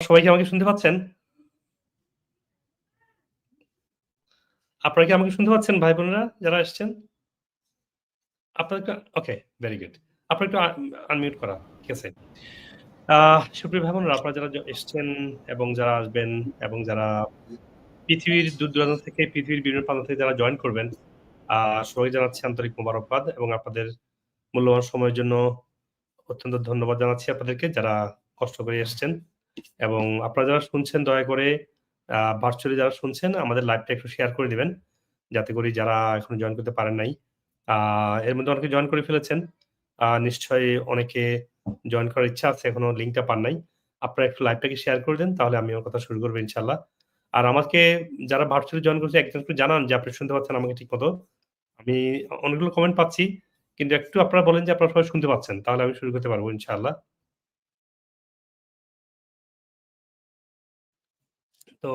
সবাই কি আমাকে শুনতে পাচ্ছেন? আপনারা কি আমাকে শুনতে পাচ্ছেন ভাই-বোনেরা যারা এসছেন? আপনারা ওকে, ভেরি গুড। আপনারা একটু আনমিউট করা। ঠিক আছে। সুপ্রিয় ভাই-বোনেরা আপনারা যারা এসছেন এবং যারা আসবেন এবং যারা পৃথিবীর দূর-দূরান্ত থেকে পৃথিবীর বিভিন্ন প্রান্ত থেকে যারা জয়েন করবেন, সবাই জানাচ্ছি আন্তরিক মোবারকবাদ এবং আপনাদের মূল্যবান সময়ের জন্য অত্যন্ত ধন্যবাদ জানাচ্ছি আপনাদেরকে যারা কষ্ট করে এসছেন এবং আপনারা যারা শুনছেন, দয়া করে ভার্চুয়ালি যারা শুনছেন, আমাদের লাইভটা একটু শেয়ার করে দিবেন। যাতে করে যারা এখন জয়েন করতে পারেন নাই। এর মধ্যে অনেকে জয়েন করে ফেলেছেন। নিশ্চয়ই অনেকে জয়েন করার ইচ্ছা আছে, এখনও লিঙ্কটা পান নাই। আপনারা একটু লাইভটাকে শেয়ার করে দেন, তাহলে আমি আমার কথা শুরু করব ইনশাল্লাহ আর আমাকে যারা ভার্চুয়ালি জয়েন করছে, একজন একটু জানান যে, আপনি শুনতে পাচ্ছেন আমাকে ঠিক মতো আমি অনেকগুলো কমেন্ট পাচ্ছি। কিন্তু একটু আপনারা বলেন যে, আপনারা সবাই শুনতে পাচ্ছেন। তাহলে আমি শুরু করতে পারব ইনশাআল্লাহ। তো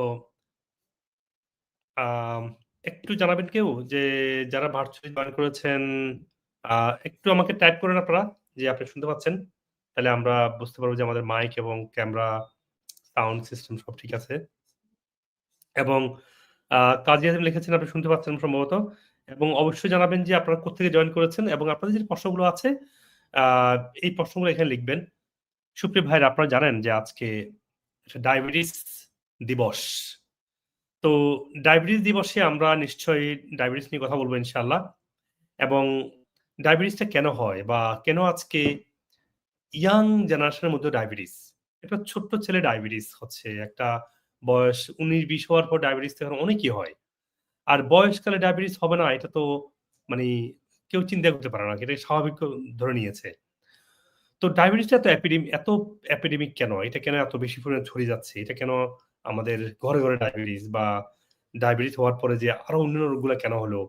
একটু জানাবেন কেউ যে যারা ভার্চুয়ালি জয়েন করেছেন আ একটু আমাকে টাইপ করেন আপনারা যে আপনি শুনতে পাচ্ছেন। তাহলে আমরা বুঝতে পারব যে আমাদের মাইক এবং ক্যামেরা, সাউন্ড সিস্টেম সব ঠিক আছে। এবং আ কাজী আজম লিখেছেন আপনি শুনতে পাচ্ছেন সম্ভবত। এবং অবশ্যই জানাবেন যে আপনারা কোত্থেকে জয়েন করেছেন এবং আপনাদের যে প্রশ্নগুলো আছে আ এই প্রশ্নগুলো এখানে লিখবেন। সুপ্রিয় ভাইরা আপনারা জানেন যে আজকে ডায়াবেটিস দিবস। তো ডায়াবেটিস দিবসে আমরা নিশ্চয়ই ডায়াবেটিস নিয়ে কথা বলব ইনশাল্লাহ এবং ডায়াবেটিসটা কেন হয় বা কেন আজকে ইয়াং জেনারেশনের মধ্যে ডায়াবেটিস? একটা ছোট্ট ছেলে ডায়াবেটিস হচ্ছে। একটা বয়স উনিশ, বিশ হওয়ার পর ডায়াবেটিস এখন অনেকই হয়। আর বয়সকালে ডায়াবেটিস হবে না, এটা তো মানে কেউ চিন্তা করতে পারে না। এটা স্বাভাবিক ধরে নিয়েছে। তো ডায়াবেটিসটা এত এপিডেম, এত এপিডেমিক কেন? এটা কেন এত বেশি পরিমাণে ছড়িয়ে যাচ্ছে? এটা কেন আমাদের ঘরে, ঘরে ডায়াবেটিস বা ডায়াবেটিস হওয়ার পরে যে আরও অন্যান্য রোগগুলা কেন হলো?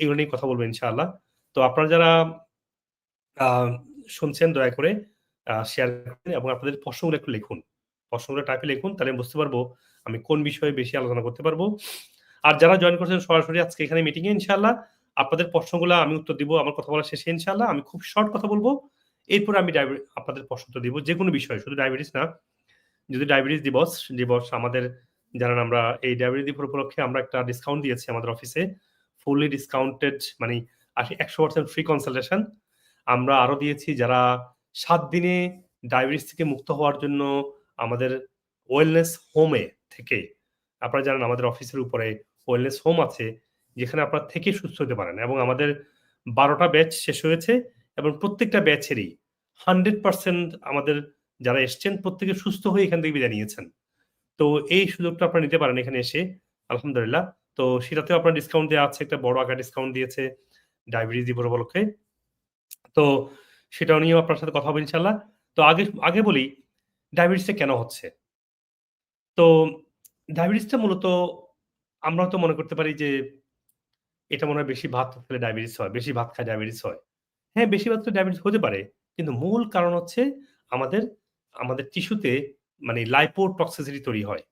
এগুলো নিয়ে কথা বলব ইনশাআল্লাহ। তো আপনারা যারা শুনছেন দয়া করে শেয়ার করুন এবং আপনাদের প্রশ্নগুলো একটু লিখুন। প্রশ্নগুলো টাইপে লিখুন তাহলে বুঝতে পারব আমি কোন বিষয়ে বেশি আলোচনা করতে পারব আর যারা জয়েন করছেন সরাসরি আজকে এখানে মিটিং এ ইনশাআল্লাহ আপনাদের প্রশ্নগুলা আমি উত্তর দিব আমার কথা বলার শেষে ইনশাআল্লাহ। আমি খুব শর্ট কথা বলব এরপরে আমি আপনাদের প্রশ্ন দিব। যেকোনো বিষয়ে শুধু ডায়াবেটিস না। যদি ডায়াবেটিস দিবস দিবস আমাদের জানেন আমরা এই ডায়াবেটিস দিবস উপলক্ষে আমরা একটা ডিসকাউন্ট দিয়েছি আমাদের অফিসে। ফুললি ডিসকাউন্টেড মানে আশি ১০০% ফ্রি কনসালটেশন। আমরা আরও দিয়েছি যারা সাত দিনে ডায়াবেটিস থেকে মুক্ত হওয়ার জন্য আমাদের ওয়েলনেস হোমে থেকে, আপনারা জানেন আমাদের অফিসের উপরে ওয়েলনেস হোম আছে, যেখানে আপনারা থেকে সুস্থ হতে পারেন এবং আমাদের বারোটা ব্যাচ শেষ হয়েছে এবং প্রত্যেকটা ব্যাচেরই 100% আমাদের যারা এসছেন প্রত্যেকে সুস্থ হয়ে এখান থেকে বিদায় নিয়েছেন। তো এই সুযোগটা আপনারা নিতে পারেন এখানে এসে আলহামদুলিল্লাহ। তো সেটাতেও আপনার ডিসকাউন্ট দেওয়া আছে। একটা বড় আকারে ডিসকাউন্ট দিয়েছে ডায়াবেটিস দিবস উপলক্ষে। তো সেটাও নিয়েও আপনার সাথে কথা বলব ইনশাল্লাহ তো আগে আগে বলি ডায়াবেটিসটা কেন হচ্ছে? তো ডায়াবেটিসটা মূলত আমরা তো মনে করতে পারি যে এটা মনে হয় বেশি ভাত খেলে ডায়াবেটিস হয়। বেশি ভাত খায় ডায়াবেটিস হয়। হ্যাঁ, বেশি ভাত খেলে ডায়াবেটিস হতে পারে। কিন্তু মূল কারণ হচ্ছে আমাদের, আমাদের টিস্যুতে মানে লাইপো টক্সিসিটি তৈরি হয়।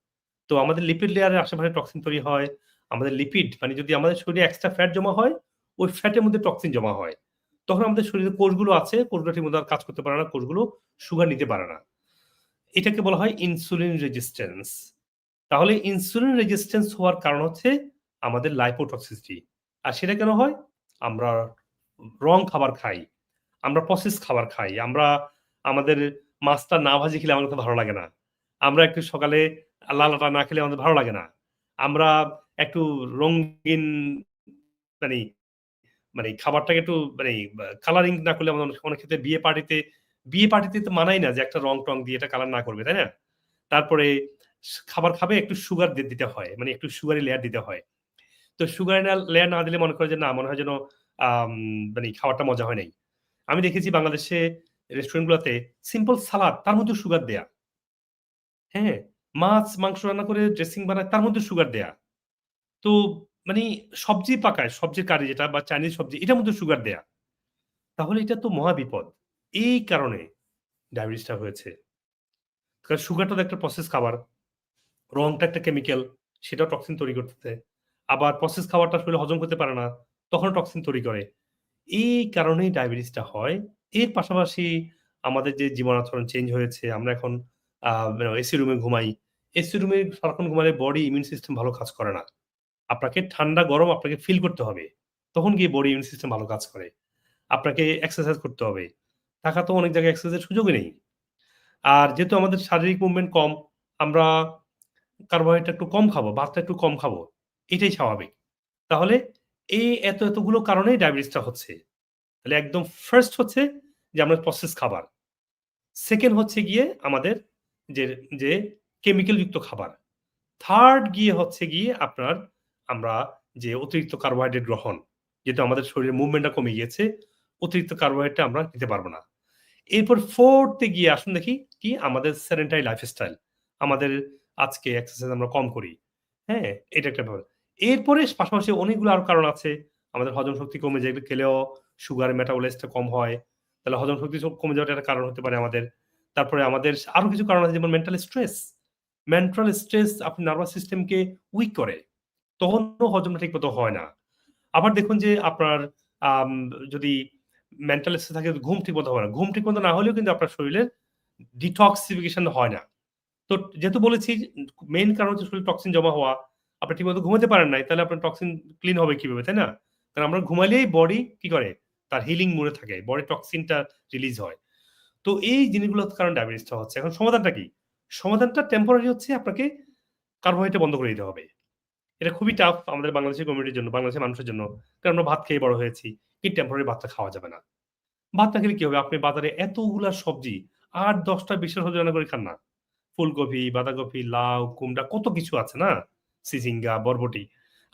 তো আমাদের লিপিড লেয়ারের আশেপাশে টক্সিন তৈরি হয়। আমাদের লিপিড মানে যদি আমাদের শরীরে এক্সট্রা ফ্যাট জমা হয়, ওই ফ্যাটের মধ্যে টক্সিন জমা হয়। তখন আমাদের শরীরে কোষগুলো আছে, কোষগুলো ঠিকমতো আর কাজ করতে পারে না। কোষগুলো সুগার নিতে পারে না। এটাকে বলা হয় ইনসুলিন রেজিস্ট্যান্স। তাহলে ইনসুলিন রেজিস্ট্যান্স হওয়ার কারণ হচ্ছে আমাদের লাইপোটক্সিসিটি। আর সেটা কেন হয়? আমরা রং খাবার খাই। আমরা প্রসেস খাবার খাই। আমরা আমাদের মাছটা না ভাজি খেলে আমার ভালো লাগে না। আমরা একটু সকালে লাল আটা না খেলে আমাদের ভালো লাগে না। আমরা একটু রঙিন মানে, মানে খাবারটাকে একটু মানে কালারিং না করলে আমাদের অনেক ক্ষেত্রে বিয়ে পার্টিতে বিয়ে পার্টিতে তো মানায় না যে একটা রং-টং দিয়ে এটা কালার না করবে, তাই না? তারপরে খাবার খাবে একটু সুগার দিতে হয়। মানে একটু সুগারি লেয়ার দিতে হয়। তো সুগার লেয়ার না দিলে মনে করে যে না মনে হয় যেন মানে খাবারটা মজা হয় নাই। আমি দেখেছি বাংলাদেশে রেস্টুরেন্ট গুলাতে সিম্পল সালাদ তার মধ্যে সুগার দেয়া। হ্যাঁ, মাছ, মাংস রান্না করে ড্রেসিং বানায় তার মধ্যে সুগার দেয়া। তো মানে সবজি পাকায়, সবজির কারি যেটা বা চাইনিজ সবজি এটার মধ্যে সুগার দেয়া। তাহলে এটা তো মহা বিপদ। এই কারণে ডায়াবেটিসটা হয়েছে। কারণ সুগারটা তো একটা প্রসেস খাবার। রংটা একটা কেমিক্যাল, সেটাও টক্সিন তৈরি করতেছে। আবার প্রসেস খাবারটা শরীরে হজম করতে পারে না, তখন টক্সিন তৈরি করে। এই কারণেই ডায়াবেটিসটা হয়। এর পাশাপাশি আমাদের যে জীবন আচরণ চেঞ্জ হয়েছে, আমরা এখন এসি রুমে ঘুমাই। এসি রুমে সারাক্ষণ ঘুমালে বডি ইমিউন সিস্টেম ভালো কাজ করে না। আপনাকে ঠান্ডা গরম আপনাকে ফিল করতে হবে। তখন গিয়ে বডি ইমিউন সিস্টেম ভালো কাজ করে। আপনাকে এক্সারসাইজ করতে হবে। ঢাকা তো অনেক জায়গায় এক্সারসাইজের সুযোগই নেই। আর যেহেতু আমাদের শারীরিক মুভমেন্ট কম, আমরা কার্বোহাইড্রেট একটু কম খাব, ভাতটা একটু কম খাব। এটাই স্বাভাবিক। তাহলে এই এত, এতগুলো কারণেই ডায়াবেটিসটা হচ্ছে। তাহলে একদম ফার্স্ট হচ্ছে যে আমরা প্রসেস খাবার। সেকেন্ড হচ্ছে গিয়ে আমাদের যে, যে কেমিক্যাল যুক্ত খাবার। থার্ড গিয়ে হচ্ছে গিয়ে আপনার আমরা যে অতিরিক্ত কার্বোহাইড্রেট গ্রহণ। যেহেতু আমাদের শরীরের মুভমেন্টটা কমে গিয়েছে, অতিরিক্ত কার্বোহাইড্রেটটা আমরা নিতে পারব না। এরপর ফোর্থে গিয়ে আসুন দেখি কি আমাদের সেডেন্টারি লাইফস্টাইল। আমাদের আজকে এক্সারসাইজ আমরা কম করি। হ্যাঁ? এটা একটা ব্যাপার। এরপরে পাশাপাশি অনেকগুলো আরও কারণ আছে। আমাদের হজম শক্তি কমে যায় খেলেও সুগার মেটাবলাইজটা কম হয়। তাহলে হজম শক্তি কমে যাওয়াটা একটা কারণ হতে পারে আমাদের। তারপরে আমাদের আরও কিছু কারণ আছে যেমন মেন্টাল স্ট্রেস। মেন্টাল স্ট্রেস আপনার নার্ভাস সিস্টেমকে উইক করে। তখনও হজমটা ঠিকমতো হয় না। আবার দেখুন যে আপনার যদি মেন্টাল স্ট্রেস থাকে ঘুম ঠিক মতো হয় না। ঘুম ঠিক মতো না হলেও কিন্তু আপনার শরীরের ডিটক্সিফিকেশন হয় না। তো যেহেতু বলেছি মেইন কারণ হচ্ছে শরীরে টক্সিন জমা হওয়া। আপনি ঠিকমতো ঘুমাতে পারেন নাই, তাহলে আপনার টক্সিন ক্লিন হবে কীভাবে, তাই না? কারণ আমরা ঘুমালেই বডি কি করে? তার হিলিং মোড থাকে। বডি টক্সিনটা রিলিজ হয়। তো এই জিনিসগুলোর কারণে ডায়াবেটিসটা হচ্ছে। এখন সমাধানটা কি? সমাধানটা টেম্পোরারি হচ্ছে আপনাকে কার্বোহাইড্রেট বন্ধ করে দিতে হবে। এটা খুবই টাফ আমাদের বাংলাদেশের কমিউনিটির জন্য, বাংলাদেশের মানুষের জন্য। কারণ আমরা ভাত খেয়ে বড় হয়েছি। কিন্তু টেম্পোরারি ভাতটা খাওয়া যাবে না। ভাত না খেলে কি হবে? আপনি বাজারে এতগুলা সবজি ৮, ১০ টা ২০ টা সবজি রান্না করে খান না। ফুলকপি, বাঁধাকপি, লাউ, কুমড়া কত কিছু আছে না? সিজিঙ্গা, বরবটি।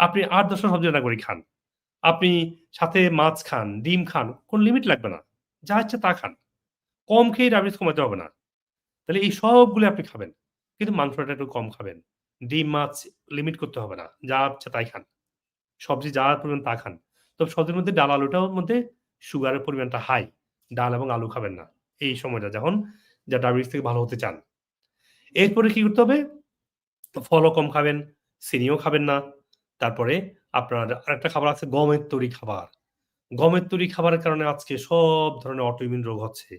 আপনি ৮, ১০ টা সবজি রান্না করে খান। আপনি সাথে মাছ খান, ডিম খান। কোন লিমিট লাগবে না। যা ইচ্ছা তা খান। কম খেয়ে ডায়াবেটিস কমাতে হবে না। তাহলে এই সবগুলো আপনি খাবেন। কিন্তু মাংসটা একটু কম খাবেন। ডিম, মাছ লিমিট করতে হবে না। যা ইচ্ছা তাই খান। সবজি যা পরিমাণ তা খান। তবে সবজির মধ্যে ডাল আলুটার মধ্যে সুগারের পরিমাণটা হাই। ডাল এবং আলু খাবেন না। এই সময়টা যখন যা ডায়াবেটিস থেকে ভালো হতে চান। এরপরে কি করতে হবে? ফলও কম খাবেন, চিনিও খাবেন না। তারপরে আপনার আরেকটা খাবার আছে গমের তৈরি খাবার। গমের তৈরি খাবারের কারণে আজকে সব ধরনের অটোইমিউন রোগ হচ্ছে।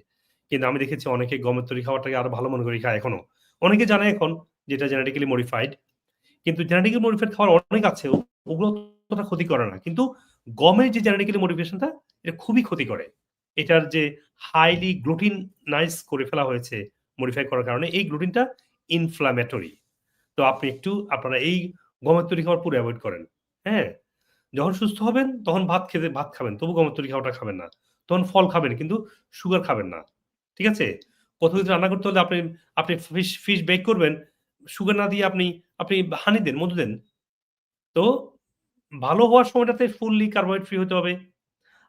কিন্তু আমি দেখেছি অনেকে গমের তৈরি খাবারটাকে আরও ভালো মনে করে খায় এখনও। অনেকে জানে এখন যেটা জেনেটিক্যালি মডিফাইড। কিন্তু জেনেটিক্যালি মডিফাইড খাবার অনেক আছে। ওগুলো ক্ষতি করে না। কিন্তু গমের যে জেনেটিক্যালি মডিফিকেশনটা এটা খুবই ক্ষতি করে। এটার যে হাইলি গ্লুটিনাইজ করে ফেলা হয়েছে মডিফাই করার কারণে এই গ্লুটিনটা ইনফ্ল্যামেটরি। তো আপনি একটু আপনারা এই গমের তৈরি খাবার পুরো অ্যাভয়েড করেন। হ্যাঁ? যখন সুস্থ হবেন তখন ভাত খেতে ভাত খাবেন। তবু গমের তৈরি খাবারটা খাবেন না। তখন ফল খাবেন কিন্তু সুগার খাবেন না। ঠিক আছে? কোথাও যদি রান্না করতে হলে আপনি আপনি ফিশ ফিশ বেক করবেন। সুগার না দিয়ে আপনি আপনি হানি দেন, মধু দেন। তো ভালো হওয়ার সময়টাতে ফুললি কার্বোহাইড ফ্রি হতে হবে।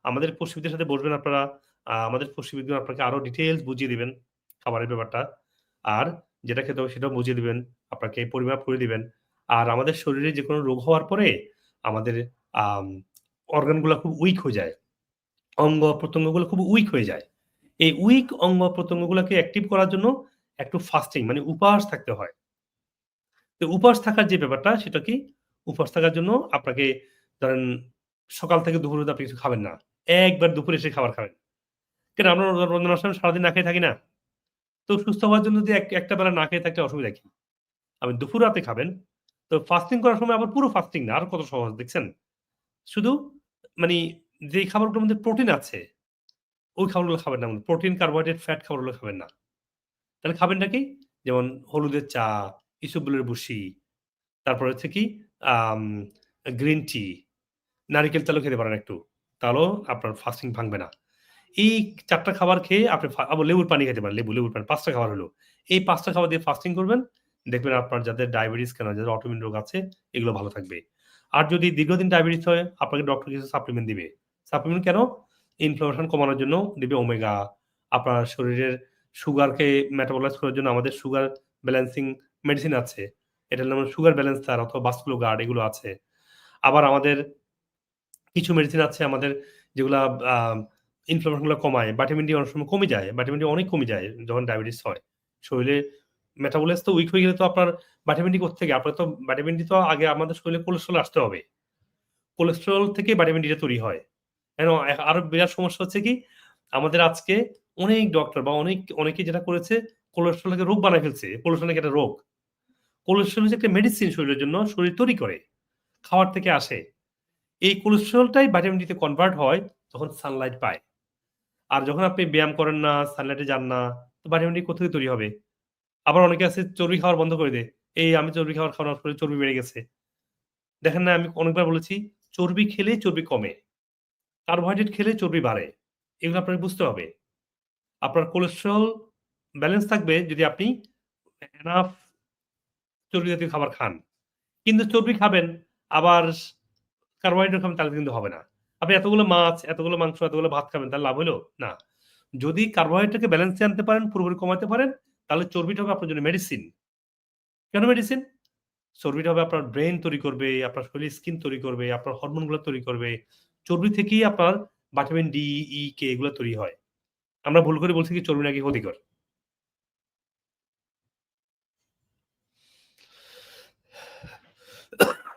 আমাদের পুষ্টিবিদদের সাথে বসবেন আপনারা। আমাদের পুষ্টিবিদরা আপনাকে আরও ডিটেইলস বুঝিয়ে দিবেন খাবারের ব্যাপারটা। আর যেটা খেতে হবে সেটাও বুঝিয়ে দিবেন। আপনাকে পরিমাপ করে দিবেন। আর আমাদের শরীরে যে কোনো রোগ হওয়ার পরে আমাদের, আম অর্গানগুলা খুব উইক হয়ে যায়। অঙ্গ-প্রত্যঙ্গগুলো খুব উইক হয়ে যায়। এই উইক অঙ্গ-প্রত্যঙ্গগুলোকে অ্যাক্টিভ করার জন্য একটু ফাস্টিং মানে উপবাস থাকতে হয়। তো উপবাস থাকার যে ব্যাপারটা, সেটা কি? উপবাস থাকার জন্য আপনাকে ধরেন সকাল থেকে দুপুর আপনি কিছু খাবেন না। একবার দুপুরে এসে খাবার খাবেন। কেন আমরা রমজান মাসে সারাদিন না খেয়ে থাকি না? তো সুস্থ হওয়ার জন্য যদি এক, একটা বেলা না খেয়ে থাকলে অসুবিধা কি? আপনি দুপুর রাতে খাবেন। তো ফাস্টিং করার সময় আবার পুরো ফাস্টিং না। আরও কত সহজ দেখছেন? শুধু মানে যেই খাবারগুলোর মধ্যে প্রোটিন আছে, ওই খাবারগুলো খাবেন না। প্রোটিন, কার্বোহাইড্রেট, ফ্যাট খাবারগুলো খাবেন না। তাহলে খাবেনটা কি? যেমন হলুদের চা, ইসবগুলের ভুসি, তারপর হচ্ছে কি গ্রিন টি, নারিকেল তেলও খেতে পারেন একটু। তাহলেও আপনার ফাস্টিং ভাঙবে না। এই চারটা খাবার খেয়ে আপনি লেবুর পানি খেতে পারেন। লেবু, লেবুর পানি পাঁচটা খাবার হলো। এই পাঁচটা খাবার দিয়ে ফাস্টিং করবেন। দেখবেন আপনার যাদের ডায়াবেটিস কেন, যাদের অটোইমিউন রোগ আছে, এগুলো ভালো থাকবে। আর যদি দীর্ঘদিন ডায়াবেটিস হয়, আপনাকে ডক্টর কিছু সাপ্লিমেন্ট দিবে। সাপ্লিমেন্ট কেন? ইনফ্লামেশন কমানোর জন্য দিবে ওমেগা। আপনার শরীরের সুগারকে মেটাবলাইজ করার জন্য আমাদের সুগার ব্যালেন্সিং মেডিসিন আছে। এটার নাম সুগার ব্যালেন্সার অথবা বাস্কুলো গার্ড এগুলো আছে। আবার আমাদের কিছু মেডিসিন আছে আমাদের যেগুলা আ ইনফ্লামেশনগুলো কমায়। ভিটামিন ডি অনেক সময় কমে যায়। ভিটামিন ডি অনেক কমে যায় যখন ডায়াবেটিস হয়। শরীরে মেটাবলাইজ তো উইক হয়ে গেলে তো আপনার ভিটামিন ডি কোত্থেকে? আপনার তো ভিটামিন ডি তো আগে আমাদের শরীরে কোলেস্ট্রল আসতে হবে। কোলেস্ট্রল থেকে ভিটামিন ডি টা তৈরি হয়। কেন আরও বিরাট সমস্যা হচ্ছে কি? আমাদের আজকে অনেক ডক্টর বা অনেক অনেকে যেটা করেছে কোলেস্টেরলকে রোগ বানায় ফেলছে। কোলেস্টেরল একটা রোগ। কোলেস্ট্রল হচ্ছে একটা মেডিসিন শরীরের জন্য, শরীর তৈরি করে। খাওয়ার থেকে আসে। এই কোলেস্ট্রলটাই ভিটামিন ডি তে কনভার্ট হয় তখন সানলাইট পায়। আর যখন আপনি ব্যায়াম করেন না, সানলাইটে যান না, তো ভিটামিন ডি কোত্থেকে তৈরি হবে? আবার অনেকে আছে চর্বি খাওয়া বন্ধ করে দেয়। এই আমি চর্বি খাওয়ার খাওয়ানোর পরে চর্বি বেড়ে গেছে। দেখেন না আমি অনেকবার বলেছি, চর্বি খেলে চর্বি কমে। কার্বোহাইড্রেট খেলে চর্বি বাড়ে। এগুলো আপনাকে বুঝতে হবে। আপনার কোলেস্ট্রল ব্যালেন্স থাকবে যদি আপনি এনাফ চর্বি জাতীয় খাবার খান। কিন্তু চর্বি খাবেন, আবার কার্বোহাইড্রেট খাবেন তাহলে কিন্তু হবে না। আপনি এতগুলো মাছ, এতগুলো মাংস, এতগুলো ভাত খাবেন তাহলে লাভ হইল? না। যদি কার্বোহাইড্রেটকে ব্যালেন্সে আনতে পারেন, পুরোপুরি কমাতে পারেন, তাহলে চর্বিটা হবে আপনার জন্য মেডিসিন। কেন মেডিসিন? চর্বিটা হবে আপনার ব্রেন তৈরি করবে, আপনার শরীরের স্কিন তৈরি করবে, আপনার হরমোনগুলো তৈরি করবে। চর্বি থেকেই আপনার ভিটামিন ডি, ই, কে এগুলো তৈরি হয়। আমরা ভুল করে বলছি কি চর্বি নাকি ক্ষতিকর।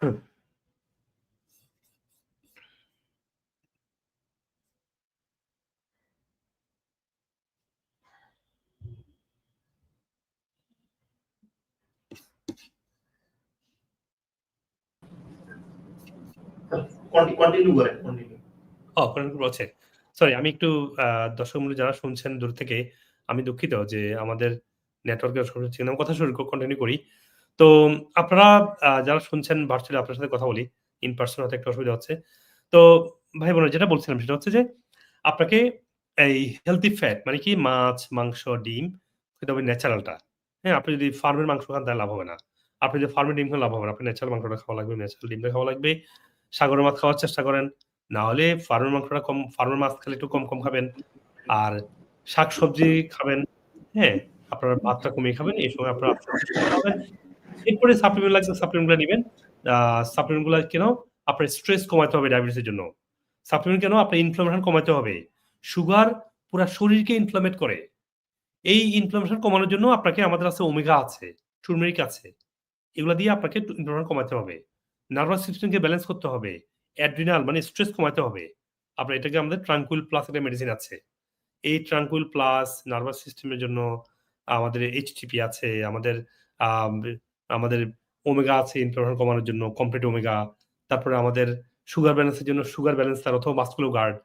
কন্টি কন্টিনিউ করেন, কন্টিনিউ। ও বলছে। সরি আমি একটু যারা শুনছেন দূর থেকে, আমি দুঃখিত যে আমাদের নেটওয়ার্কের সমস্যা ছিল। কথা শুরু কন্টিনিউ করি। তো আপনারা যারা শুনছেন ভার্চুয়ালি আপনার সাথে কথা বলি। ইন পারসন একটু অসুবিধা হচ্ছে। তো ভাই বোনেরা যেটা বলছিলাম সেটা হচ্ছে যে, আপনাকে এই হেলথি ফ্যাট মানে কি মাছ, মাংস, ডিম খেতে হবে ন্যাচারালটা। হ্যাঁ? আপনি যদি ফার্মের মাংস খান তাহলে লাভ হবে না। আপনি যদি ফার্মের ডিম খান লাভ হবে না। আপনার ন্যাচারাল মাংসটা খাওয়া লাগবে, ন্যাচারাল ডিমটা খাওয়া লাগবে। সাগরের মাছ খাওয়ার চেষ্টা করেন। না হলে ফার্মের মাংসটা কম ফার্মের মাছ খেলে একটু কম, কম খাবেন। আর শাকসবজি খাবেন। হ্যাঁ? আপনার ভাতটা কমিয়ে খাবেন। এই সময় আপনার। এরপরে সাপ্লিমেন্ট লাগলে সাপ্লিমেন্টগুলা নিবেন। আ সাপ্লিমেন্টগুলা কেন? আপনার স্ট্রেস কমাতে হবে ডায়াবেটিসের জন্য। সাপ্লিমেন্ট কেন? আপনার ইনফ্লামেশন কমাতে হবে। সুগার পুরা শরীরকে ইনফ্লামেট করে। এই ইনফ্লামেশন কমানোর জন্য আপনাকে আমাদের আছে ওমেগা আছে, টুরমেরিক আছে। এগুলা দিয়ে আপনাকে ইনফ্লামেশন কমাতে হবে। নার্ভাস সিস্টেমকে ব্যালেন্স করতে হবে। অ্যাড্রিনাল মানে স্ট্রেস কমাতে হবে। আপনার এটাকে আমাদের ট্রাঙ্কুইল প্লাস একটা মেডিসিন আছে। এই ট্রাঙ্কুইল প্লাস নার্ভাস সিস্টেমের জন্য আমাদের এইচটিপি আছে, আমাদের আমাদের ওমেগা আছে ইনফ্লামেশন কমানোর জন্য, কমপ্লিট ওমেগা। তারপরে আমাদের সুগার ব্যালেন্সের জন্য সুগার ব্যালেন্সার অথবা মাসকুলার গার্ড।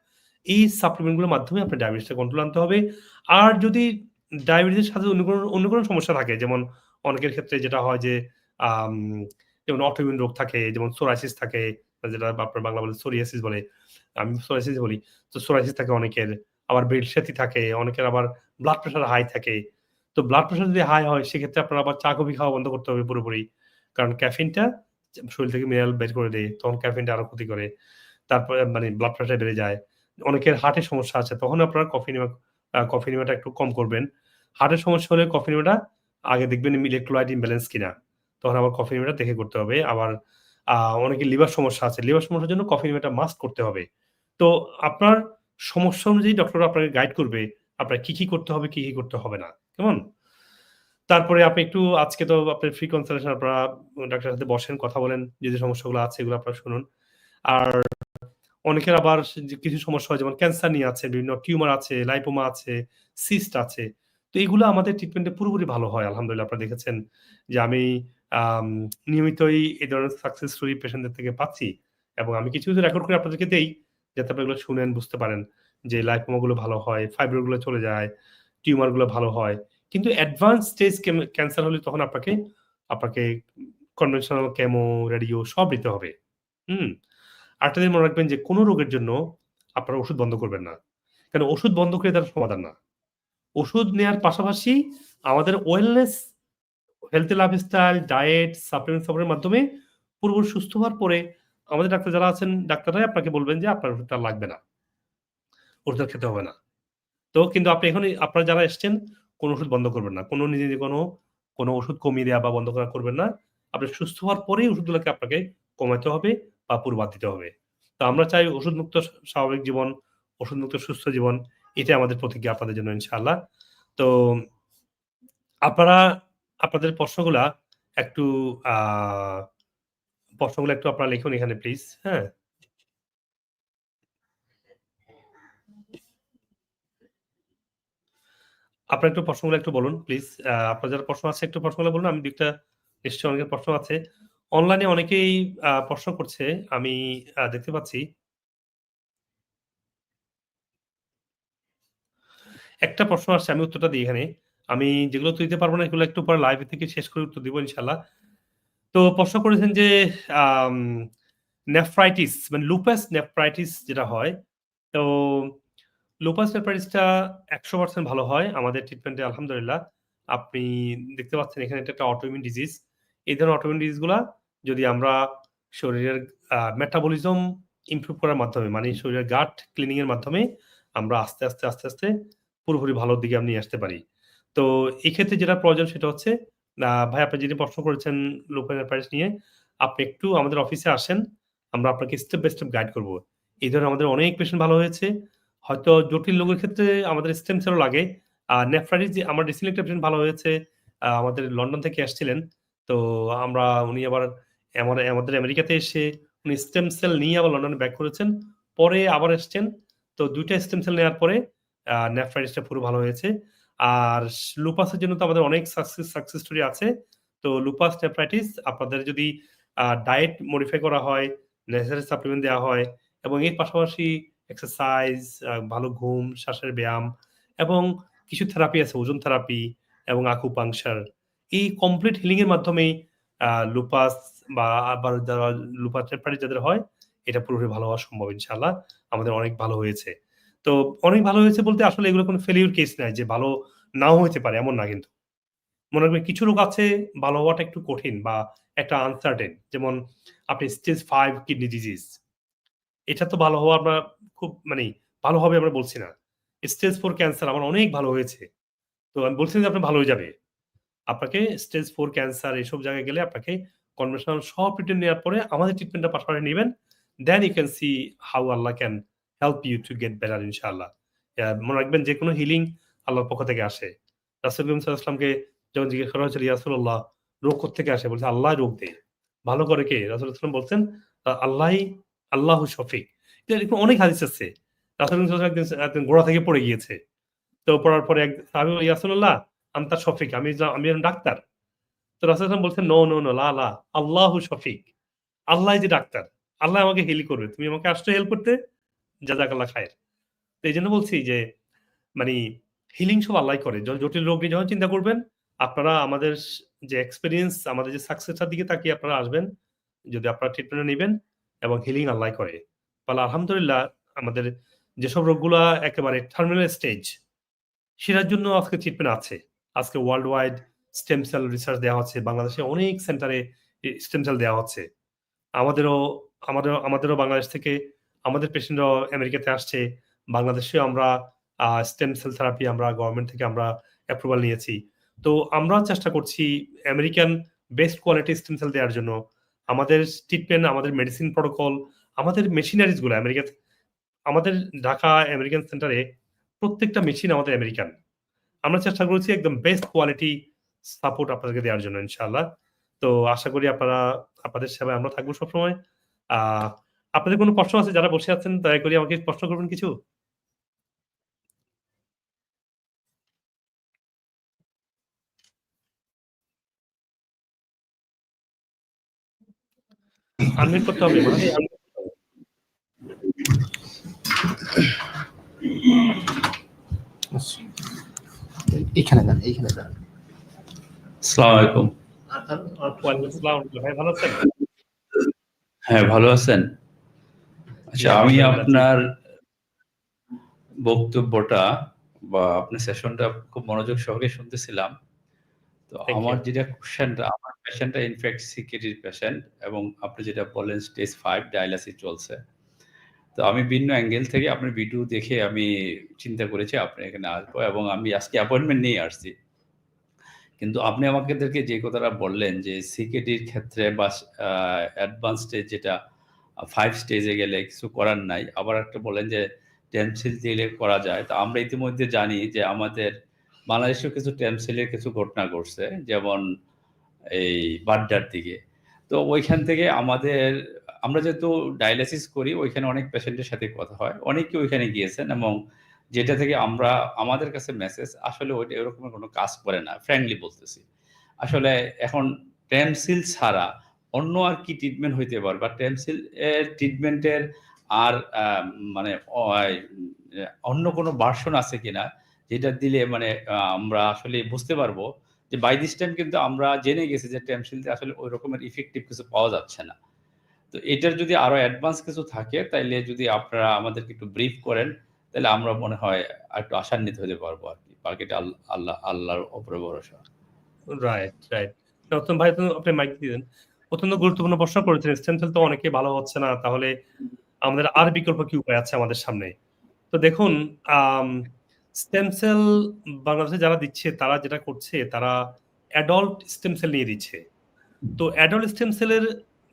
এই সাপ্লিমেন্টগুলোর মাধ্যমে আপনার ডায়াবেটিসটা কন্ট্রোল আনতে হবে। আর যদি ডায়াবেটিসের সাথে অন্য কোনো অন্য কোনো সমস্যা থাকে যেমন অনেকের ক্ষেত্রে যেটা হয় যে যেমন অটোইমিউন রোগ থাকে, যেমন সোরাইসিস থাকে, যেটা আপনার বাংলা বলে সোরিয়াসিস বলে। আমি সোরাইসিস বলি। তো সোরাইসিস থাকে অনেকের। আবার বেলস্যাতি থাকে, অনেকের আবার ব্লাড প্রেশার হাই থাকে। তো ব্লাড প্রেশার যদি হাই হয় সেক্ষেত্রে আপনার আবার চা কফি খাওয়া বন্ধ করতে হবে পুরোপুরি। কারণ ক্যাফিনটা শরীর থেকে মিনারেল বের করে দেয়। তখন ক্যাফিনটা আরও ক্ষতি করে। তারপরে মানে ব্লাড প্রেশার বেড়ে যায়। অনেকের হার্টের সমস্যা আছে। তখন আপনারা কফি নেওয়াটা একটু কম করবেন। হার্টের সমস্যা হলে কফি নেওয়াটা আগে দেখবেন ইলেক্ট্রোলাইট ইমব্যালেন্স কিনা। তখন আবার কফি নেওয়াটা দেখে করতে হবে। আবার আ অনেকের লিভার সমস্যা আছে। লিভার সমস্যার জন্য কফি নেওয়াটা মাস্ট করতে হবে। তো আপনার সমস্যা অনুযায়ী ডক্টর আপনাকে গাইড করবে। আপনার কি, কি করতে হবে, কি, কি করতে হবে না। কেমন? তারপরে আপনি একটু আজকে তো আপনার ফ্রি কনসালটেশন আপনারা ডাক্তারের সাথে বসেন, কথা বলেন। যে, যে সমস্যাগুলো আছে এগুলো আপনারা শুনুন। আর অনেকের আবার কিছু সমস্যা হয় যেমন ক্যান্সার নিয়ে আছে, বিভিন্ন টিউমার আছে, লাইপোমা আছে, সিস্ট আছে। তো এগুলো আমাদের ট্রিটমেন্টে পুরোপুরি ভালো হয়। আলহামদুলিল্লাহ আপনারা দেখেছেন যে আমি নিয়মিতই এই ধরনের সাকসেস স্টোরি পেশেন্টদের থেকে পাচ্ছি। এবং আমি কিছু, কিছু রেকর্ড করে আপনাদেরকে দেই। যাতে আপনারা এগুলো শুনেন, বুঝতে পারেন যে লাইপোমা গুলো ভালো হয়, ফাইব্রয়েডগুলো চলে যায়, টিউমারগুলো ভালো হয়। কিন্তু অ্যাডভান্স স্টেজ ক্যান্সার হলে তখন আপনাকে আপনাকে কনভেনশনাল কেমো, রেডিও সব নিতে হবে। হুম? আরেকটা জিনিস মনে রাখবেন যে কোন রোগের জন্য আপনারা ওষুধ বন্ধ করবেন না। কেন ওষুধ বন্ধ করে তার সমাধান না। ওষুধ নেওয়ার পাশাপাশি আমাদের wellness, healthy lifestyle, diet, supplement সাপোর্টের মাধ্যমে পুরোপুরি সুস্থ হওয়ার পরে আমাদের ডাক্তার যারা আছেন ডাক্তাররাই আপনাকে বলবেন যে আপনার ওষুধটা লাগবে না। ওষুধ খেতে হবে না। তো কিন্তু আপনি এখন আপনারা যারা এসছেন কোনো ওষুধ বন্ধ করবেন না। কোনো নিজে, নিজে কোনো কোন ওষুধ কমিয়ে দেওয়া বা বন্ধ করা করবেন না। আপনি সুস্থ হওয়ার পরেই ওষুধগুলোকে আপনাকে কমাইতে হবে বা পুরো বাদ দিতে হবে। তো আমরা চাই ওষুধমুক্ত স্বাভাবিক জীবন, ওষুধমুক্ত সুস্থ জীবন। এটাই আমাদের প্রতিজ্ঞা আপনাদের জন্য ইনশাআল্লাহ। তো আপনারা, আপনাদের প্রশ্নগুলা একটু প্রশ্নগুলো একটু আপনারা লিখুন এখানে প্লিজ। হ্যাঁ? আপনার একটু প্রশ্নগুলো একটু বলুন প্লিজ। আপনার যারা প্রশ্ন আছে একটু প্রশ্নগুলো বলুন। আমি ২ টা নিশ্চয়ই অনেকের প্রশ্ন আছে। অনলাইনে অনেকেই প্রশ্ন করছে। আমি দেখতে পাচ্ছি। একটা প্রশ্ন আসছে আমি উত্তরটা দিই এখানে। আমি যেগুলো উত্তর দিতে পারব না এগুলো একটু পরে লাইভ থেকে শেষ করে উত্তর দিব ইনশাআল্লাহ। তো প্রশ্ন করেছেন যে নেফ্রাইটিস মানে লুপাস নেফ্রাইটিস যেটা হয়। তো লুপাস নেফ্রাইটিসটা ১০০% ভালো হয় আমাদের ট্রিটমেন্টে আলহামদুলিল্লাহ। আপনি দেখতে পাচ্ছেন এখানে এটা একটা অটোইমিউন ডিজিজ। এই ধরনের অটোইমিউন ডিজিজগুলা যদি আমরা শরীরের মেটাবলিজম ইমপ্রুভ করার মাধ্যমে মানে শরীরের গাট ক্লিনিংয়ের মাধ্যমে আমরা আস্তে, আস্তে, আস্তে, আস্তে পুরোপুরি ভালোর দিকে আমরা নিয়ে আসতে পারি। তো এক্ষেত্রে যেটা প্রয়োজন সেটা হচ্ছে ভাই আপনি যেটি প্রশ্ন করেছেন লুপাস নেফ্রাইটিস নিয়ে, আপনি একটু আমাদের অফিসে আসেন। আমরা আপনাকে স্টেপ বাই স্টেপ গাইড করব। এই ধরনের আমাদের অনেক পেশেন্ট ভালো হয়েছে। হয়তো জটিল রোগের ক্ষেত্রে আমাদের স্টেম সেলও লাগে। আর যে আমার রিসেন্টলি একটা পেশেন্ট ভালো হয়েছে। আমাদের লন্ডন থেকে আসছিলেন। তো আমরা উনি আবার আমাদের আমেরিকাতে এসে উনি স্টেম সেল নিয়ে আবার লন্ডনে ব্যাক করেছেন। পরে আবার এসছেন। তো দুইটা স্টেম সেল নেওয়ার পরে নেফ্রাইটিসটা পুরো ভালো হয়েছে। আর লুপাসের জন্য তো আমাদের অনেক সাকসেস সাকসেস স্টোরি আছে। তো লুপাস নেফ্রাইটিস আপনাদের যদি ডায়েট মডিফাই করা হয়, নেসেসারি সাপ্লিমেন্ট দেওয়া হয় এবং এর পাশাপাশি এক্সারসাইজ, ভালো ঘুম, শ্বাসের ব্যায়াম এবং কিছু থেরাপি আছে ওজন থেরাপি এবং আকুপাংচার। এই কমপ্লিট হিলিং এর মাধ্যমেই লুপাস বা আবার যারা লুপাস নেফ্রাইটিস যাদের হয় এটা পুরোপুরি ভালো হওয়া সম্ভব ইনশাআল্লাহ। আমাদের অনেক ভালো হয়েছে। তো অনেক ভালো হয়েছে বলতে আসলে এগুলো কোনো ফেলিউর কেস নাই যে ভালো নাও হইতে পারে, এমন না কিন্তু। মনে রাখবেন কিছু রোগ আছে ভালো হওয়াটা একটু কঠিন বা একটা আনসার্টেন। যেমন আপনি স্টেজ ফাইভ কিডনি ডিজিজ। এটা তো ভালো হওয়া আমরা খুব মানে ভালো হবে আমরা বলছি না। স্টেজ ফোর ক্যান্সার আমার অনেক ভালো হয়েছে। তো আমি বলছি যে আপনার ভালো হয়ে যাবে। আপনাকে স্টেজ ফোর ক্যান্সার এসব জায়গায় গেলে আপনাকে কনভেনশনাল সব ট্রিটমেন্ট নেওয়ার পরে আমাদের ট্রিটমেন্টটা পাশাপাশি নেবেন then you can see how Allah can help you to get better ইনশাআল্লাহ। মনে রাখবেন যেকোনো হিলিং আল্লাহর পক্ষ থেকে আসে। রাসূল করিম ওয়াসাল্লামকে যখন জিজ্ঞেস করা হয়েছিল, "ইয়া রাসূলুল্লাহ রোগ কোত্থেকে আসে?" বলছে, "আল্লাহ রোগ দেয়। ভালো করে কে?" রাসূল সাল্লাল্লাহু বলছেন, আল্লাহ আল্লাহু শফিক।" এরকম অনেক হাদিস আছে। রাসূল একদিন ঘোড়া থেকে পড়ে গিয়েছে। তো পড়ার পরে এক সাহাবী বলল, "ইয়া রাসূলুল্লাহ আনতা শফিক।" আমি আমি ডাক্তার। তো রাসূল সাল্লাল্লাহু বলছেন, "নো, নো, নো, লা, লা, আল্লাহু শফিক। আল্লাহ যে ডাক্তার। আল্লাহ আমাকে হিল করবে। তুমি আমাকে আসছো হেল্প করতে? জাযাকাল্লাহ খায়ের।" তো এই জন্য বলছি যে মানে হিলিং সব আল্লাহই করে। জটিল রোগ নিয়ে যখন চিন্তা করবেন, আপনারা আমাদের যে এক্সপিরিয়েন্স আমাদের যে সাকসেসটার দিকে তাকিয়ে আপনারা আসবেন। যদি আপনারা ট্রিটমেন্টটা নিবেন এবং হিলিং আল্লাহই করে। ফলে আলহামদুলিল্লাহ আমাদের যেসব রোগগুলা একেবারে টার্মিনাল স্টেজ সেটার জন্য আজকে ট্রিটমেন্ট আছে। আজকে world wide stem cell research দেওয়া হচ্ছে। বাংলাদেশে অনেক সেন্টারে স্টেম সেল দেওয়া হচ্ছে। আমাদেরও আমাদেরও আমাদেরও বাংলাদেশ থেকে আমাদের পেশেন্টরাও আমেরিকাতে আসছে। বাংলাদেশেও আমরা স্টেম সেল থেরাপি আমরা গভর্নমেন্ট থেকে আমরা অ্যাপ্রুভাল নিয়েছি। তো আমরাও চেষ্টা করছি American best quality stem cell দেওয়ার জন্য। আমাদের ট্রিটমেন্ট, আমাদের মেডিসিন প্রটোকল, আমাদের মেশিনারিজগুলা আমেরিকাতে আমাদের ঢাকা আমেরিকান সেন্টারে প্রত্যেকটা মেশিন আমাদের আমেরিকান। আমরা চেষ্টা করেছি একদম বেস্ট কোয়ালিটি সাপোর্ট আপনাদেরকে দেওয়ার জন্য ইনশাআল্লাহ। তো আশা করি আপনারা আপনাদের সেবায় আমরা থাকব সবসময়। আ আপনাদের কোনো প্রশ্ন আছে যারা বসে আছেন দয়া করে আমাকে প্রশ্ন করবেন কিছু? আনমিউট করতে হবে। আসসালামু আলাইকুম। ভাই ভালো আছেন? হ্যাঁ, ভালো আছেন? আচ্ছা, আমি আপনার বক্তব্যটা বা আপনার সেশনটা খুব মনোযোগ সহকারে শুনতেছিলাম। তো আমার যেটা কোয়েশ্চেনটা আমার পেশেন্টটা ইনফেক্ট সিকিউরিটির পেশেন্ট এবং আপনি যেটা বললেন স্টেজ 5 ডায়ালাসিস চলছে। তো আমি ভিন্ন অ্যাঙ্গেল থেকে আপনার ভিডিও দেখে আমি চিন্তা করেছি আপনি এখানে আসব এবং আমি আজকে অ্যাপয়েন্টমেন্ট নিয়ে আসছি। কিন্তু আপনি আমাদেরকে যে কথাটা বললেন যে সিকেডির ক্ষেত্রে বা অ্যাডভান্স স্টেজ যেটা 5 স্টেজে গেলে কিছু করার নাই। আবার একটা বলেন যে টেমসিল দিলে করা যায়। তো আমরা ইতিমধ্যে জানি যে, আমাদের বাংলাদেশেও কিছু টেমসিলের কিছু ঘটনা ঘটছে। যেমন এই বাড্ডার দিকে। তো ওইখান থেকে আমাদের, আমরা যেহেতু ডায়ালাইসিস করি, ওইখানে অনেক পেশেন্টের সাথে কথা হয়। অনেকে ওইখানে গিয়েছেন এবং যেটা থেকে আমরা, আমাদের কাছে মেসেজ আসলে ওইটা এরকম কোনো কাজ করে না ফ্র্যাঙ্কলি বলতেছি আসলে এখন টেমসিল ছাড়া অন্য আর কি ট্রিটমেন্ট হইতে পারে? বা টেমসিল এর ট্রিটমেন্টের আর মানে অন্য কোনো ভার্সন আছে কিনা? যেটা দিলে মানে আমরা আসলে বুঝতে পারব যে বাই দিস টাইম কিন্তু আমরা জেনে গেছি যে টেমসিলতে আসলে ওই রকমের ইফেক্টিভ কিছু পাওয়া যাচ্ছে না। তো এটার যদি আরও অ্যাডভান্স কিছু থাকে, তাইলে যদি আপনারা আমাদেরকে একটু ব্রিফ করেন তাহলে আমরা মনে হয় একটু আশান্বিত হতে পারব আর কি। বাকিটা আল্লাহ, আল্লাহর উপরে ভরসা। রাইট রাইট ভাই, আপনি মাইক দিলেন অত্যন্ত গুরুত্বপূর্ণ প্রশ্ন করেছেন। স্টেম সেল তো অনেকে ভালো হচ্ছে না, তাহলে আমাদের আর বিকল্প কি উপায় আছে আমাদের সামনে? তো দেখুন স্টেম সেল বাংলাদেশে যারা দিচ্ছে, তারা যেটা করছে, তারা অ্যাডল্ট স্টেম সেল নিয়ে দিচ্ছে। তো অ্যাডল্ট স্টেম সেলের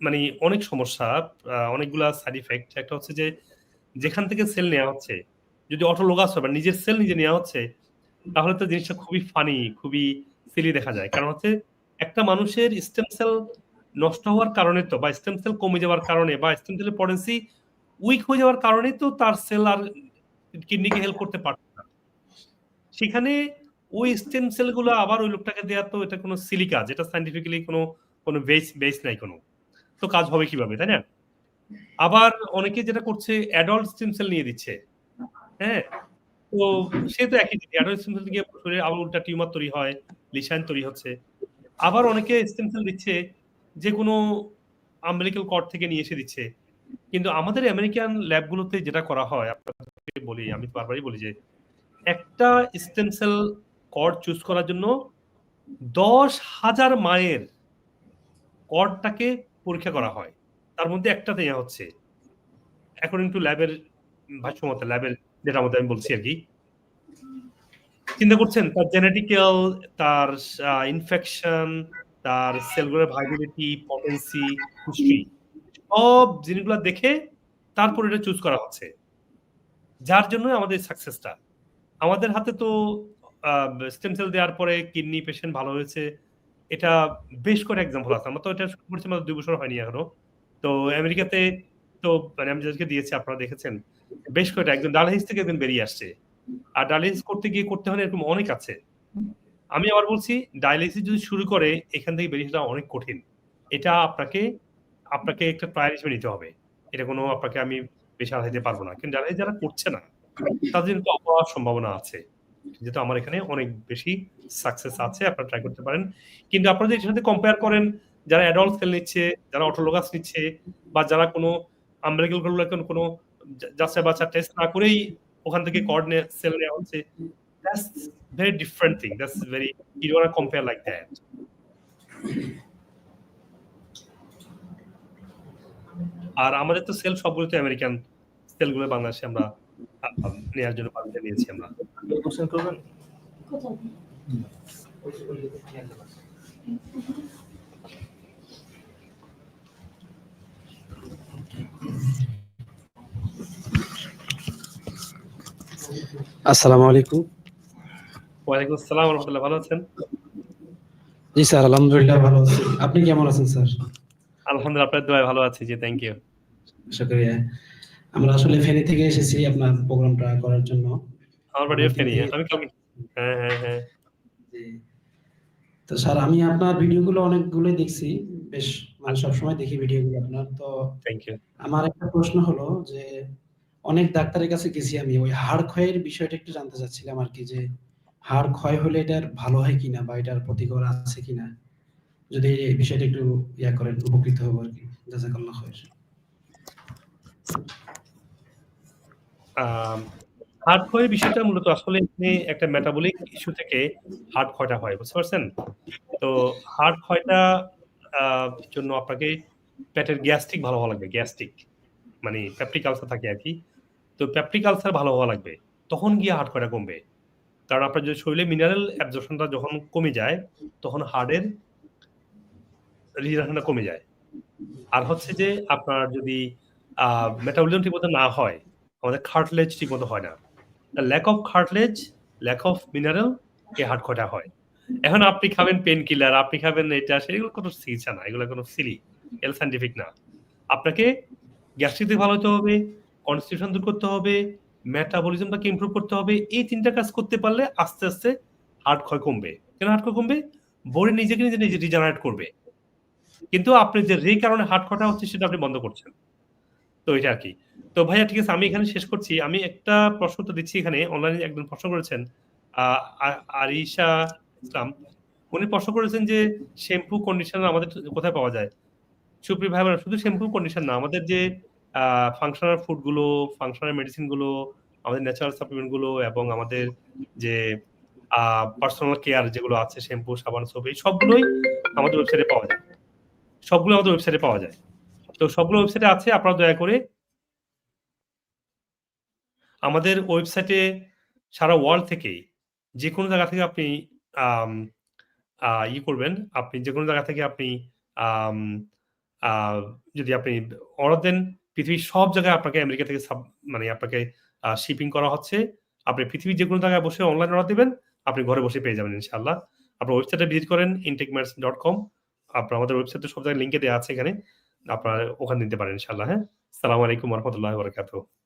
মানে অনেক সমস্যা অনেকগুলা সাইড ইফেক্ট একটা হচ্ছে যে, যেখান থেকে সেল নেওয়া হচ্ছে, যদি অটোলোগাস হয় বা নিজের সেল নিজে নেওয়া হচ্ছে, তাহলে তো জিনিসটা খুবই ফানি খুবই সিলি দেখা যায়। কারণ হচ্ছে, একটা মানুষের স্টেম সেল নষ্ট হওয়ার কারণে তো, বা স্টেম সেল কমে যাওয়ার কারণে, বা স্টেম সেলের পটেন্সি উইক হয়ে যাওয়ার কারণে তো তার সেল আর কিডনিকে হেল্প করতে পারছে না। সেখানে ওই স্টেম সেলগুলো আবার ওই লোকটাকে দেওয়া তো এটা কোনো সিলি কাজ এটা সাইন্টিফিক্যালি কোনো কোনো বেস বেস নাই কোনো। তো কাজ হবে কীভাবে, তাই না? আবার অনেকে যেটা করছে অ্যাডাল্ট স্টেম সেল নিয়ে দিচ্ছে। হ্যাঁ? তো সে তো একই জিনিস অ্যাডাল্ট স্টেম সেল থেকে শরীরে আবার উল্টা টিউমার তৈরি হয়, লিসাইন তৈরি হচ্ছে। আবার অনেকে স্টেম সেল দিচ্ছে যে কোনো আমেরিকান কর্ড থেকে নিয়ে এসে দিচ্ছে। কিন্তু আমাদের আমেরিকান ল্যাবগুলোতে যেটা করা হয় আপনাকে বলি, আমি বারবারই বলি যে, একটা স্টেম সেল কর্ড চুজ করার জন্য দশ হাজার মায়ের কর্ডটাকে পরীক্ষা করা হয়। তার মধ্যে একটা দেওয়া হচ্ছে। অ্যাকর্ডিং টু ল্যাবের ভাষ্যমত ল্যাবের যেটা মধ্যে আমি বলছি আর কি। চিন্তা করছেন, তার জেনেটিক্যাল তার ইনফেকশন তার সেলগুলোর ভাইবিলিটি পটেন্সি হিস্ট্রি সব জিনিসগুলো দেখে তারপর এটা চুজ করা হচ্ছে। যার জন্য আমাদের সাকসেসটা আমাদের হাতে তো স্টেম সেল দেওয়ার পরে কিডনি পেশেন্ট ভালো হয়েছে। এটা বেশ করে এক্সাম্পল আছে। আমরা তো এটা শুরু করছি মাত্র দুই বছর হয়নি এখনও। তো আমেরিকাতে তো মানে আমি যাদেরকে দিয়েছি আপনারা দেখেছেন বেশ কয়েকটা। একজন ডায়ালিসিস থেকে একজন বেরিয়ে আসছে। আর ডায়ালিসিস করতে গিয়ে করতে হলে এরকম অনেক আছে। আমি আবার বলছি ডায়ালিসিস যদি শুরু করে, এখান থেকে বেরিয়ে আসা অনেক কঠিন। এটা আপনাকে আপনাকে একটা ট্রায়াল হিসেবে নিতে হবে। এটা কোনো আপনাকে আমি বেশি দিতে পারব না। কিন্তু ডায়ালিসিস যারা করছে না, তাদের কিন্তু অপার সম্ভাবনা আছে। যেহেতু আমার এখানে অনেক বেশি সাকসেস আছে, আপনারা ট্রাই করতে পারেন। কিন্তু আপনারা যদি সাথে কম্পেয়ার করেন, যারা অ্যাডাল্ট সেল নিচ্ছে, যারা অটোলোগাস নিচ্ছে, বা যারা কোনো আম্বেরিকালগুলো কোনো যাচাই বাচ্চা টেস্ট না করেই ওখান থেকে কর্ড সেল নেওয়া হচ্ছে that's very different thing. That's very you don't want to compare like that. আর আমাদের তো সেল সবগুলো তো আমেরিকান সেলগুলো বাংলাদেশে আমরা নেওয়ার জন্য পারমিশন নিয়েছি আমরা। কোশ্চেন করবেন? আসসালামু আলাইকুম। ওয়ালাইকুম আসসালাম রহমতুল্লাহ ভালো আছেন? জি স্যার আলহামদুলিল্লাহ ভালো আছি। আপনি কেমন আছেন স্যার? আলহামদুলিল্লাহ আপনার দোয়ায় ভালো আছি জি থ্যাংক ইউ আশা করি হ্যাঁ। আমরা আসলে ফেনী থেকে এসেছি আপনার প্রোগ্রামটা করার জন্য। আমার বাড়ি ফেনি আমি কালকে হ্যাঁ হ্যাঁ হ্যাঁ। তো স্যার আমি আপনার ভিডিওগুলো অনেকগুলোই দেখছি। বেশ মানে সবসময় দেখি ভিডিওগুলো আপনার। তো থ্যাংক ইউ আমার একটা প্রশ্ন হলো যে অনেক ডাক্তারের কাছে গেছি আমি। ওই হাড় ক্ষয়ের বিষয়টা একটু জানতে চাচ্ছিলাম আর কি যে হাড় ক্ষয় হলে এটার ভালো হয় কিনা বা এটার প্রতিকার আছে কিনা? যদি এই বিষয়টা একটু ইয়া করেন, উপকৃত হব আর কি। জাজাকাল্লাহ হার্ট বিষয়টা মূলত আসলে একটা মেটাবলিক ইস্যু থেকে হার্ট ক্ষয়টা হয়, বুঝতে পারছেন? তো হার্ট ক্ষয়টা জন্য আপনাকে পেটের গ্যাস্ট্রিক ভালো হওয়া লাগবে, গ্যাস্ট্রিক। মানে প্যাপটিক আলসার থাকে আর কি। তো প্যাপটিক আলসার ভালো হওয়া লাগবে। তখন গিয়ে হার্ট ক্ষয়টা কমবে। কারণ আপনার যদি শরীরে মিনারেল অ্যাবজর্পশনটা যখন কমে যায়, তখন হার্টের রিজেনারেশনটা কমে যায়। আর হচ্ছে যে আপনার যদি মেটাবলিজম ঠিকমতো না হয়, আমাদের খার্টলেজ ঠিকমতো হয় না। Lack of cartilage lack of mineral এ হার্ট খটা হয়। এখন আপনি খাবেন পেন কিলার আপনি খাবেন এটা, সেগুলো কোনো চিকিৎসা না, এগুলো কোনো সিলি এল সাইন্টিফিক না। আপনাকে গ্যাস্ট্রিক থেকে ভালো হতে হবে কনস্টিটিউশন দূর করতে হবে মেটাবলিজমটাকে ইমপ্রুভ করতে হবে। এই তিনটা কাজ করতে পারলে আস্তে আস্তে হার্ট ক্ষয় কমবে। কেন হার্ট ক্ষয় কমবে? বডি নিজেকে নিজে নিজে রিজেনারেট করবে। কিন্তু আপনি যে রে কারণে হার্ট ক্ষয়টা হচ্ছে সেটা আপনি বন্ধ করছেন। তো এটা আর কি। তো ভাইয়া, ঠিক আছে, আমি এখানে শেষ করছি। আমি একটা প্রশ্ন তো দিচ্ছি এখানে। অনলাইনে একজন প্রশ্ন করেছেন আরিশা ইসলাম। উনি প্রশ্ন করেছেন যে শ্যাম্পু কন্ডিশনার আমাদের কোথায় পাওয়া যায়? সুপ্রিয় ভাই শুধু শ্যাম্পু কন্ডিশন না, আমাদের যে ফাংশনাল ফুডগুলো ফাংশনাল মেডিসিনগুলো, আমাদের ন্যাচারাল সাপ্লিমেন্টগুলো এবং আমাদের যে পার্সোনাল কেয়ার যেগুলো আছে শ্যাম্পু সাবান সোপ এই সবগুলোই আমাদের ওয়েবসাইটে পাওয়া যায়। সবগুলো আমাদের ওয়েবসাইটে পাওয়া যায়। তো সবগুলো ওয়েবসাইটে আছে, আপনারা দয়া করে আমাদের ওয়েবসাইটে সারা ওয়ার্ল্ড থেকেই যে কোনো জায়গা থেকে আপনি ই করবেন, আপনি যে কোনো জায়গা থেকে আপনি যদি আপনি অর্ডার দেন পৃথিবীর সব জায়গায় আপনাকে আমেরিকা থেকে সাব- মানে আপনাকে শিপিং করা হচ্ছে। আপনি পৃথিবীর যে কোনো জায়গায় বসে অনলাইন অর্ডার দেবেন, আপনি ঘরে বসে পেয়ে যাবেন ইনশাল্লাহ আপনার ওয়েবসাইটে ভিজিট করেন ইনটেকমেটস ডট কম আপনার আমাদের ওয়েবসাইটে সব জায়গায় লিঙ্কে দেওয়া আছে এখানে। আপনারা ওখানে নিতে পারেন ইনশাল্লাহ হ্যাঁ? সালামু আলাইকুম রহমতুল্লাহ বরকাতুহ।